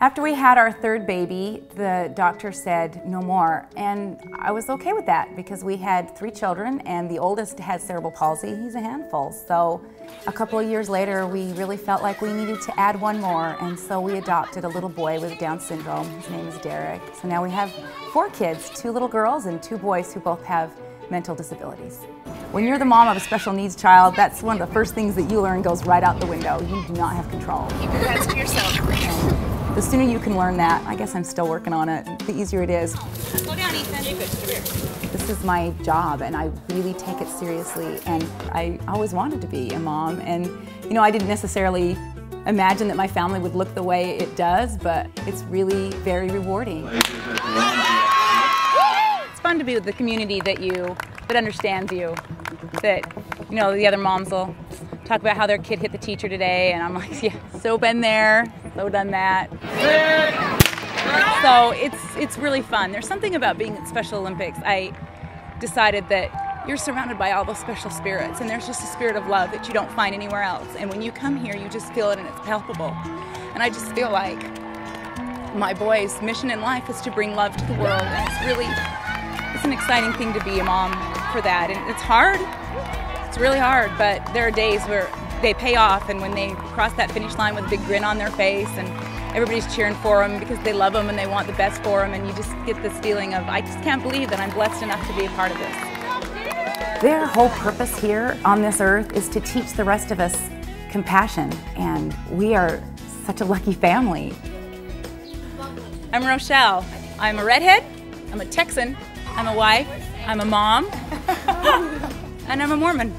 After we had our third baby, the doctor said no more, and I was okay with that because we had three children, and the oldest had cerebral palsy. He's a handful. So a couple of years later, we really felt like we needed to add one more, and so we adopted a little boy with Down syndrome. His name is Derek. So now we have four kids, two little girls and two boys who both have mental disabilities. When you're the mom of a special needs child, that's one of the first things that you learn goes right out the window. You do not have control. Keep your hands to yourself. The sooner you can learn that, I guess I'm still working on it, the easier it is. Slow down, Ethan. This is my job and I really take it seriously and I always wanted to be a mom and you know I didn't necessarily imagine that my family would look the way it does but it's really very rewarding. It's fun to be with the community that you that understands you that you know the other moms will talk about how their kid hit the teacher today and I'm like yeah so been there so done that. So it's it's really fun. There's something about being at Special Olympics. I decided that you're surrounded by all those special spirits, and there's just a spirit of love that you don't find anywhere else. And when you come here, you just feel it, and it's palpable. And I just feel like my boy's mission in life is to bring love to the world, and it's really it's an exciting thing to be a mom for that. And it's hard. It's really hard, but there are days where they pay off and when they cross that finish line with a big grin on their face and everybody's cheering for them because they love them and they want the best for them and you just get this feeling of I just can't believe that I'm blessed enough to be a part of this. Their whole purpose here on this earth is to teach the rest of us compassion and we are such a lucky family. I'm Rochelle. I'm a redhead, I'm a Texan, I'm a wife, I'm a mom, and I'm a Mormon.